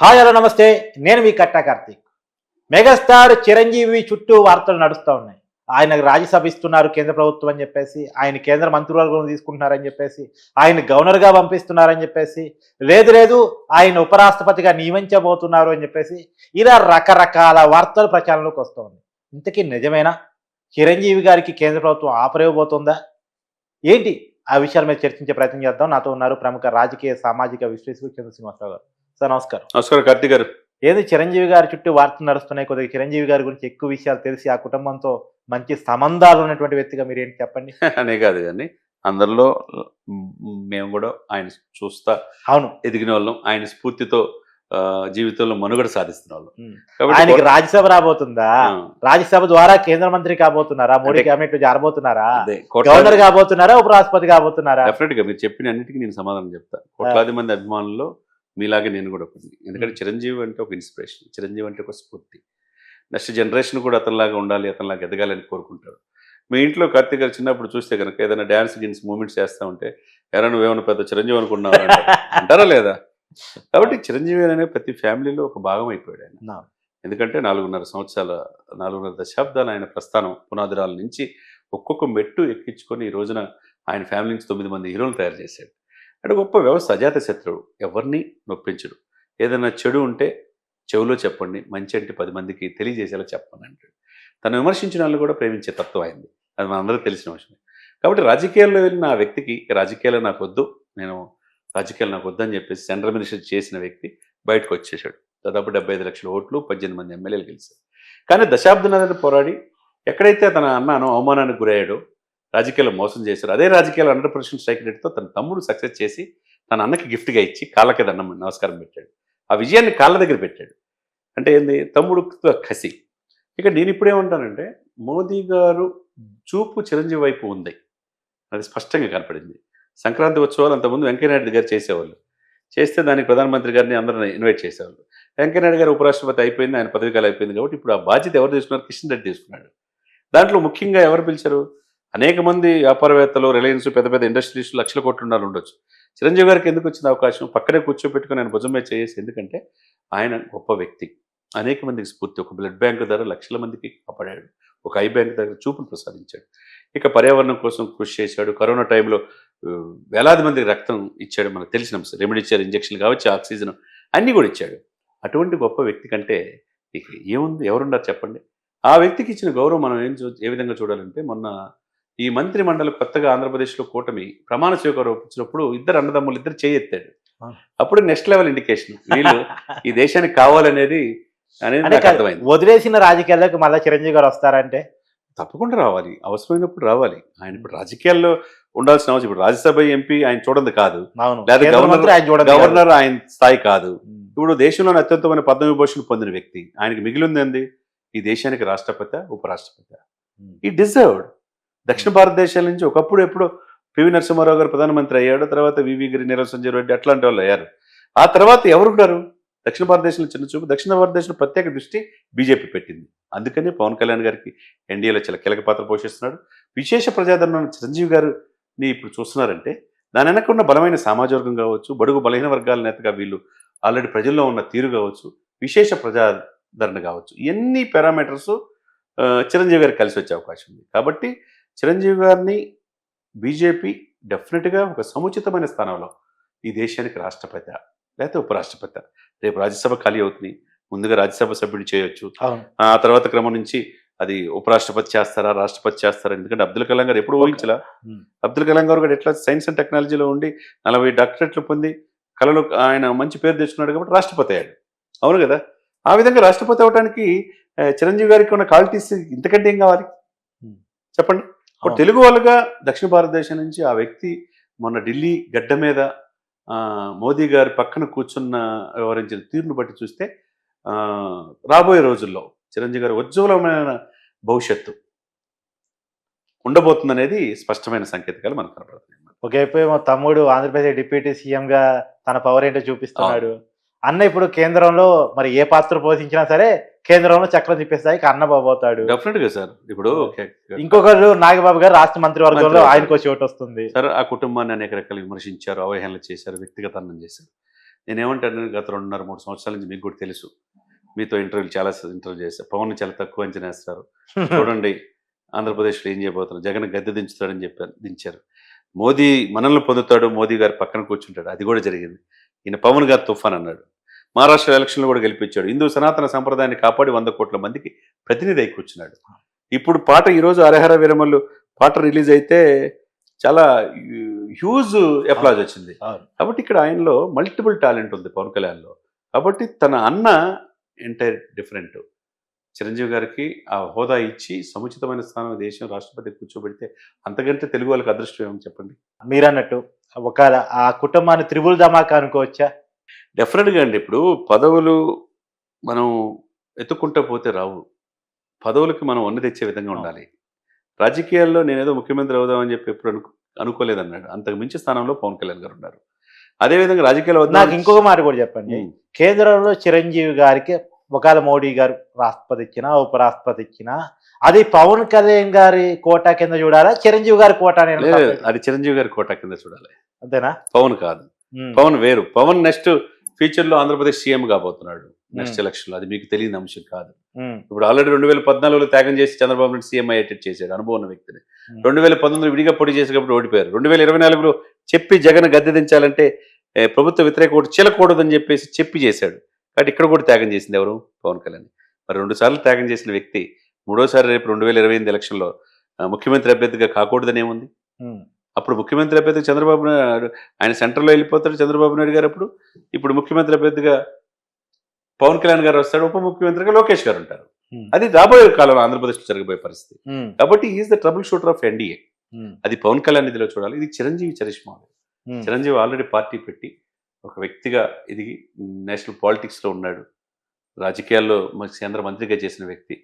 Hi hello నమస్తే. నేను మీ కట్టా కార్తీక్. మెగాస్టార్ చిరంజీవి చుట్టూ వార్తలు నడుస్తూ ఉన్నాయి. ఆయనకు రాజ్యసభ ఇస్తున్నారు కేంద్ర ప్రభుత్వం అని చెప్పేసి ఆయన కేంద్ర మంత్రివర్గం తీసుకుంటున్నారని చెప్పేసి ఆయన గవర్నర్గా పంపిస్తున్నారని చెప్పేసి లేదు లేదు ఆయన ఉపరాష్ట్రపతిగా నియమించబోతున్నారు అని చెప్పేసి ఇలా రకరకాల వార్తలు ప్రచారంలోకి వస్తూ ఉంది ఇంతకీ నిజమేనా? చిరంజీవి గారికి కేంద్ర ప్రభుత్వం ఆఫర్ ఇవ్వబోతుందా? ఏంటి? ఆ విషయాల మీద చర్చించే ప్రయత్నం చేద్దాం. నాతో ఉన్నారు ప్రముఖ రాజకీయ సామాజిక విశ్లేషకులు చంద్రసింహారావు గారు. సార్ నమస్కారం. నమస్కారం కార్తీక్ గారు. ఏది చిరంజీవి గారి చుట్టూ వార్తలు నడుస్తున్నాయి. కొద్దిగా చిరంజీవి గారి గురించి ఎక్కువ విషయాలు తెలిసి ఆ కుటుంబంతో మంచి సంబంధాలు ఉన్నటువంటి వ్యక్తిగా మీరు ఏంటి చెప్పండి? అనే కాదు కానీ అందరిలో మేము కూడా ఆయన చూస్తా అవును. ఎదిగిన వాళ్ళం. ఆయన స్ఫూర్తితో జీవితంలో మనుగడ సాధిస్తున్న వాళ్ళం ఆయనకి రాజ్యసభ రాబోతుందా? రాజ్యసభ ద్వారా కేంద్ర మంత్రి కాబోతున్నారా? మోడీ కేబినెట్ జారబోతున్నారా? గవర్నర్ కాబోతున్నారా? ఉపరాష్ట్రపతి కాబోతున్నారా? డెఫినెట్గా మీరు చెప్పిన అన్నిటికీ నేను సమాధానం చెప్తా. కోట్లాది మంది అభిమానుల్లో మీలాగే నేను కూడా ఒకటి ఎందుకంటే చిరంజీవి అంటే ఒక ఇన్స్పిరేషన్ చిరంజీవి అంటే ఒక స్ఫూర్తి. నెక్స్ట్ జనరేషన్ కూడా అతనిలాగా ఉండాలి అతనిలాగా ఎదగాలని కోరుకుంటాడు మీ ఇంట్లో కార్తీక్ గారు చిన్నప్పుడు చూస్తే కనుక ఏదైనా డ్యాన్స్ గిన్స్ మూమెంట్స్ చేస్తా ఉంటే ఎవరైనా నువ్వేమైనా పెద్ద చిరంజీవి అనుకున్నావు? అంటారా లేదా? కాబట్టి చిరంజీవి అనే ప్రతి ఫ్యామిలీలో ఒక భాగం అయిపోయాడు ఆయన. ఎందుకంటే నాలుగున్నర సంవత్సరాల నాలుగున్నర దశాబ్దాలు ఆయన ప్రస్థానం పునాదిరాల నుంచి ఒక్కొక్క మెట్టు ఎక్కించుకొని ఈ రోజున ఆయన ఫ్యామిలీ నుంచి తొమ్మిది మంది హీరోలు తయారు చేశాడు. అంటే గొప్ప వ్యవస్థ అజాత శత్రువు. ఎవరిని నొప్పించడు. ఏదైనా చెడు ఉంటే చెవులో చెప్పండి మంచి అంటే పది మందికి తెలియజేసేలా చెప్పండి అంటాడు. తను విమర్శించిన వాళ్ళు కూడా ప్రేమించే తత్వం అయింది. అది మనందరికీ తెలిసిన విషయం కాబట్టి రాజకీయాల్లో వెళ్ళిన ఆ వ్యక్తికి రాజకీయాలు నాకు వద్దు నేను రాజకీయాలు నాకు వద్దని చెప్పేసి సెంట్రల్ మినిస్టర్ చేసిన వ్యక్తి బయటకు వచ్చేసాడు దాదాపు డెబ్బై ఐదు లక్షల ఓట్లు పద్దెనిమిది మంది ఎమ్మెల్యేలు గెలిచారు. కానీ దశాబ్దన్నర పోరాడి ఎక్కడైతే తన అన్నాను అవమానానికి గురయ్యాడో రాజకీయాలు మోసం చేశారు. అదే రాజకీయాలు హండ్రెడ్ పర్సెంట్ స్ట్రైక్ రేట్తో తన తమ్ముడు సక్సెస్ చేసి తన అన్నకి గిఫ్ట్గా ఇచ్చి కాళ్ళకి దండం నమస్కారం పెట్టాడు. ఆ విజయాన్ని కాళ్ళ దగ్గర పెట్టాడు. అంటే ఏంది? తమ్ముడు కసి. ఇక నేను ఇప్పుడేమంటానంటే మోదీ గారు చూపు చిరంజీవి వైపు ఉంది. అది స్పష్టంగా కనపడింది. సంక్రాంతి ఉత్సవాలు అంతకుముందు వెంకయ్యనాయుడు గారు చేసేవాళ్ళు. చేస్తే దానికి ప్రధానమంత్రి గారిని అందరిని ఇన్వైట్ చేసేవాళ్ళు. వెంకయ్యనాయుడు గారు ఉపరాష్ట్రపతి అయిపోయింది ఆయన పదవికాలం అయిపోయింది కాబట్టి ఇప్పుడు ఆ బాధ్యత ఎవరు తీసుకున్నారు? కిషన్ రెడ్డి తీసుకున్నాడు. దాంట్లో ముఖ్యంగా ఎవరు పిలిచారు? అనేక మంది వ్యాపారవేత్తలు రిలయన్స్ పెద్ద పెద్ద ఇండస్ట్రీస్ లక్షల కోట్ల ఉండాలి ఉండొచ్చు. చిరంజీవి గారికి ఎందుకు వచ్చిన అవకాశం? పక్కనే కూర్చోబెట్టుకుని ఆయన భుజం మీద చేసి ఎందుకంటే ఆయన గొప్ప వ్యక్తి. అనేక మందికి స్ఫూర్తి. ఒక బ్లడ్ బ్యాంక్ ద్వారా లక్షల మందికి కాపాడాడు. ఒక ఐ బ్యాంక్ దగ్గర చూపును ప్రసాదించాడు. ఇక పర్యావరణం కోసం కృషి చేశాడు. కరోనా టైంలో వేలాది మందికి రక్తం ఇచ్చాడు. మనకు తెలిసిన రెమిడిచర్ ఇంజక్షన్ కావచ్చు ఆక్సిజన్ అన్నీ కూడా ఇచ్చాడు. అటువంటి గొప్ప వ్యక్తి కంటే ఇక ఏముంది? ఎవరున్నారు చెప్పండి? ఆ వ్యక్తికి ఇచ్చిన గౌరవం మనం ఏం చూ ఏ విధంగా చూడాలంటే మొన్న ఈ మంత్రి మండలి కొత్తగా ఆంధ్రప్రదేశ్లో కూటమి ప్రమాణ స్వీకారం వచ్చినప్పుడు ఇద్దరు అన్నదమ్ములు ఇద్దరు చేయెత్తాడు. అప్పుడు నెక్స్ట్ లెవెల్ ఇండికేషన్. వీళ్ళు ఈ దేశానికి కావాలనేది అనేది వదిలేసిన రాజకీయాల్లోకి మళ్ళీ చిరంజీవి గారు వస్తారంటే? తప్పకుండా రావాలి. అవసరమైనప్పుడు రావాలి. ఆయన ఇప్పుడు రాజకీయాల్లో ఉండాల్సిన అవసరం. ఇప్పుడు రాజ్యసభ ఎంపీ ఆయన చూడండి కాదు. లేదా గవర్నర్- ఆయన చూడండి గవర్నర్ ఆయన స్థాయి కాదు. ఇప్పుడు దేశంలోని అత్యంతమైన పద్మవిభూషణ్ పొందిన వ్యక్తి. ఆయనకి మిగిలింది ఏంది? ఈ దేశానికి రాష్ట్రపతి ఉపరాష్ట్రపతి. ఈ డిజర్వ్డ్ దక్షిణ భారతదేశాల నుంచి ఒకప్పుడు ఎప్పుడో పివి నరసింహారావు గారు ప్రధానమంత్రి అయ్యాడు తర్వాత వివి గిరి నీరవ్ సంజయ్ రెడ్డి అట్లాంటి వాళ్ళు అయ్యారు. ఆ తర్వాత ఎవరు ఉన్నారు? దక్షిణ భారతదేశంలో చిన్న చూపు దక్షిణ భారతదేశంలో ప్రత్యేక దృష్టి బీజేపీ పెట్టింది. అందుకనే పవన్ కళ్యాణ్ గారికి ఎన్డీఏలో చాలా కీలక పాత్ర పోషిస్తున్నాడు. విశేష ప్రజాదరణ చిరంజీవి గారిని ఇప్పుడు చూస్తున్నారంటే దాని వెనక ఉన్న బలమైన సామాజిక వర్గం కావచ్చు బడుగు బలహీన వర్గాల నేతగా వీళ్ళు ఆల్రెడీ ప్రజల్లో ఉన్న తీరు కావచ్చు విశేష ప్రజాదరణ కావచ్చు ఇవన్నీ పారామీటర్స్ చిరంజీవి గారికి కలిసి వచ్చే అవకాశం ఉంది. కాబట్టి చిరంజీవి గారిని బీజేపీ డెఫినెట్గా ఒక సముచితమైన స్థానంలో ఈ దేశానికి రాష్ట్రపతి లేకపోతే ఉపరాష్ట్రపతి. రేపు రాజ్యసభ ఖాళీ అవుతుంది. ముందుగా రాజ్యసభ సభ్యుడు చేయొచ్చు. ఆ తర్వాత క్రమం నుంచి అది ఉపరాష్ట్రపతి చేస్తారా రాష్ట్రపతి చేస్తారా? ఎందుకంటే అబ్దుల్ కలాం గారు ఎప్పుడు ఊహించలా. అబ్దుల్ కలాం గారు కూడా ఎట్లా సైన్స్ అండ్ టెక్నాలజీలో ఉండి నలభై డాక్టరేట్లు పొంది కళలో ఆయన మంచి పేరు తెచ్చుకున్నాడు కాబట్టి రాష్ట్రపతి అయ్యాడు. అవును కదా? ఆ విధంగా రాష్ట్రపతి అవడానికి చిరంజీవి గారికి ఉన్న క్వాలిటీస్ ఇంతకంటే ఏం కావాలి. చెప్పండి. అవును. తెలుగు వాళ్ళుగా దక్షిణ భారతదేశం నుంచి ఆ వ్యక్తి మొన్న ఢిల్లీ గడ్డ మీద మోదీ గారి పక్కన కూర్చున్న వ్యవహరించిన తీరును బట్టి చూస్తే రాబోయే రోజుల్లో చిరంజీవి గారి ఉజ్వలమైన భవిష్యత్తు ఉండబోతుందనేది స్పష్టమైన సంకేతాలు మనకు కనపడుతున్నాయి ఒకవైపు ఏమో తమ్ముడు ఆంధ్రప్రదేశ్ డిప్యూటీ సీఎం గా తన పవర్ ఏంటో చూపిస్తున్నాడు. అన్న ఇప్పుడు కేంద్రంలో మరి ఏ పాత్ర పోషించినా సరే కేంద్రంలో చక్రం తిప్పేస్తాయి అన్న బాబోతాడు డెఫినెట్గా సార్. ఇప్పుడు ఇంకొకరు నాగబాబు గారు రాష్ట్ర మంత్రివర్గంలో మంత్రివర్గం. ఆయనకు చోటు వస్తుంది. సార్ ఆ కుటుంబాన్ని అనేక రకాలు విమర్శించారు అవహేళన చేశారు వ్యక్తిగత అన్నం చేశారు. నేనేమంటాను గత రెండున్నర మూడు సంవత్సరాల నుంచి మీకు కూడా తెలుసు. మీతో ఇంటర్వ్యూలు చాలా ఇంటర్వ్యూ చేశారు. పవన్ చాలా తక్కువ అంచనా వేస్తారు. చూడండి ఆంధ్రప్రదేశ్లో ఏం చేయబోతున్నారు? జగన్ గద్దె దించుతాడని చెప్పారు దించారు. మోదీ మనల్ని పొందుతాడు మోదీ గారు పక్కన కూర్చుంటాడు. అది కూడా జరిగింది. ఈయన పవన్ గారు తుఫాన్ అన్నాడు. మహారాష్ట్ర ఎలక్షన్లో కూడా గెలిపించాడు. హిందూ సనాతన సంప్రదాయాన్ని కాపాడి వంద కోట్ల మందికి ప్రతినిధి అయి కూర్చున్నాడు ఇప్పుడు పాట ఈరోజు అరహర విరమల్లు పాట రిలీజ్ అయితే చాలా హ్యూజ్ అప్లాజ్ వచ్చింది. కాబట్టి ఇక్కడ ఆయనలో మల్టిపుల్ టాలెంట్ ఉంది పవన్ కళ్యాణ్లో. కాబట్టి తన అన్న ఎంటైర్ డిఫరెంట్. చిరంజీవి గారికి ఆ హోదా ఇచ్చి సముచితమైన స్థానం దేశం రాష్ట్రపతి కూర్చోబెడితే అంతకంటే తెలుగు వాళ్ళకి అదృష్టం ఏమని చెప్పండి? మీరన్నట్టు ఒక ఆ కుటుంబాన్ని త్రిబుల్ ధమాకా అనుకోవచ్చా? డెఫినెట్గా అండి. ఇప్పుడు పదవులు మనం ఎత్తుకుంటూ పోతే రావు. పదవులకి మనం వన్ను తెచ్చే విధంగా ఉండాలి. రాజకీయాల్లో నేనేదో ముఖ్యమంత్రి అవుదామని చెప్పి ఎప్పుడు అనుకో అనుకోలేదన్నాడు. అంతకు మించి స్థానంలో పవన్ కళ్యాణ్ గారు ఉన్నారు. అదేవిధంగా రాజకీయాలు వద్దాం నాకు ఇంకొక మాట కూడా చెప్పండి. కేంద్రంలో చిరంజీవి గారికి ఒకవేళ మోడీ గారు రాష్ట్రపతి ఇచ్చినా ఉపరాష్ట్రపతి ఇచ్చినా అది పవన్ కళ్యాణ్ గారి కోటా కింద చూడాలా? చిరంజీవి గారి కోటా అది చిరంజీవి గారి కోట కింద చూడాలి. అంతేనా? పవన్ కాదు. పవన్ వేరు. పవన్ నెక్స్ట్ ఫ్యూచర్లో ఆంధ్రప్రదేశ్ సీఎం కాబోతున్నాడు. Next Hmm. ఎలక్షన్లో అది మీకు తెలియని అంశం కాదు. ఉమ్. ఇప్పుడు ఆల్రెడీ రెండు వేల పద్నాలుగులో త్యాగం చేసి చంద్రబాబు నాయుడు సీఎం అయ్యేటట్టు చేశాడు అనుభవం ఉన్న వ్యక్తిని. Hmm. రెండు వేల పంతొమ్మిది విడిగా పోటీ చేసేటప్పుడు ఓడిపోయారు. రెండు వేల ఇరవై నాలుగులో చెప్పి జగన్ గద్దె దించాలంటే ప్రభుత్వ వ్యతిరేక ఓటు చీలకూడదని చెప్పేసి చెప్పి చేశాడు. కాబట్టి ఇక్కడ కూడా త్యాగం చేసింది ఎవరు? పవన్ కళ్యాణ్. మరి రెండు సార్లు త్యాగం చేసిన వ్యక్తి మూడోసారి రేపు రెండు వేల ఇరవై ఎనిమిది ఎలక్షన్లో ముఖ్యమంత్రి అభ్యర్థిగా కాకూడదని ఏముంది ఉమ్. అప్పుడు ముఖ్యమంత్రి అభ్యర్థి చంద్రబాబు నాయుడు ఆయన సెంటర్లో వెళ్ళిపోతాడు చంద్రబాబు నాయుడు గారు అప్పుడు ఇప్పుడు ముఖ్యమంత్రి అభ్యర్థిగా పవన్ కళ్యాణ్ గారు వస్తాడు ఉప ముఖ్యమంత్రిగా లోకేష్ గారు ఉంటారు. అది రాబోయే కాలంలో ఆంధ్రప్రదేశ్లో జరగబోయే పరిస్థితి. కాబట్టి is the trouble shooter of NDA. అది పవన్ కళ్యాణ్ ఇదిలో చూడాలి ఇది Chiranjeevi charisma um. Chiranjeevi already party పెట్టి ఒక వ్యక్తిగా ఎదిగి నేషనల్ పాలిటిక్స్లో ఉన్నాడు రాజకీయాల్లో కేంద్ర మంత్రిగా చేసిన వ్యక్తి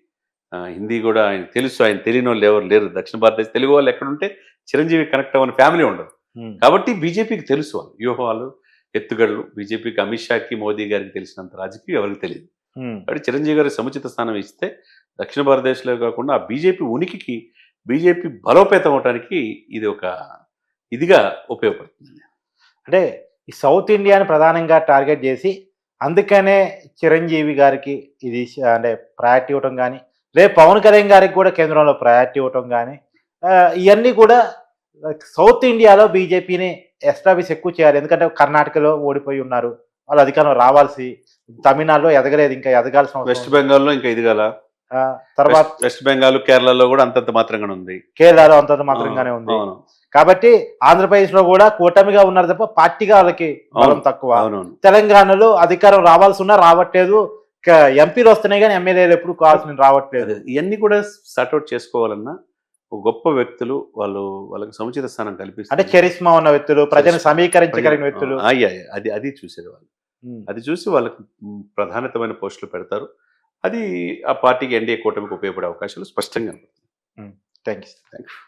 హిందీ కూడా ఆయన తెలుసు ఆయన తెలియని వాళ్ళు ఎవరు లేరు. దక్షిణ భారతదేశం తెలుగు వాళ్ళు ఎక్కడుంటే చిరంజీవి కనెక్ట్ అవ్వని ఫ్యామిలీ ఉండదు. ఉమ్. కాబట్టి బీజేపీకి తెలుసు వాళ్ళు. వ్యూహాలు ఎత్తుగడలు బీజేపీకి అమిత్ షాకి మోదీ గారికి తెలిసినంత రాజకీయం ఎవరికి తెలియదు. ఉమ్. కాబట్టి చిరంజీవి గారికి సముచిత స్థానం ఇస్తే దక్షిణ భారతదేశంలో కాకుండా ఆ బీజేపీ ఉనికికి బీజేపీ బలోపేతం అవడానికి ఇది ఒక ఇదిగా ఉపయోగపడుతుంది. అంటే ఈ సౌత్ ఇండియాని ప్రధానంగా టార్గెట్ చేసి అందుకనే చిరంజీవి గారికి ఇది అంటే ప్రయారిటీ ఇవ్వటం కానీ రేపు పవన్ కళ్యాణ్ గారికి కూడా కేంద్రంలో ప్రయారిటీ ఇవ్వటం కానీ ఇవన్నీ కూడా సౌత్ ఇండియాలో బీజేపీని ఎస్టాబ్లిష్ ఎక్కువ చేయాలి. ఎందుకంటే కర్ణాటకలో ఓడిపోయి ఉన్నారు. వాళ్ళు అధికారం రావాల్సి తమిళనాడులో ఎదగలేదు ఇంకా ఎదగాల్సిన వెస్ట్ బెంగాల్లో ఇంకా ఎదగాల? ఆ, తర్వాత వెస్ట్- బెంగాల్ కేరళలో కూడా అంతంత మాత్రంగానే ఉంది. కేరళలో అంతంత మాత్రంగానే ఉంది. కాబట్టి ఆంధ్రప్రదేశ్లో కూడా కూటమిగా ఉన్నారు తప్ప పార్టీగా వాళ్ళకి బలం తక్కువ. తెలంగాణలో అధికారం రావాల్సి ఉన్నా రావట్లేదు. ఎంపీలు వస్తున్నాయి కానీ ఎమ్మెల్యేలు ఎప్పుడు కావాల్సిన రావట్లేదు. ఇవన్నీ కూడా సార్ట్అవుట్ చేసుకోవాలన్నా ఒక గొప్ప వ్యక్తులు వాళ్ళు వాళ్ళకి సముచిత స్థానం అంటే కల్పిస్తారు చరిస్మా ఉన్న వ్యక్తులు ప్రజలను సమీకరించగలిగిన వ్యక్తులు. అయ్య. అది అది చూసేది వాళ్ళు. అది చూసి వాళ్ళకి ప్రధానతమైన పోస్టులు పెడతారు. అది ఆ పార్టీకి ఎన్డీఏ కూటమికి ఉపయోగపడే అవకాశాలు స్పష్టంగా థ్యాంక్ యూ థ్యాంక్ యూ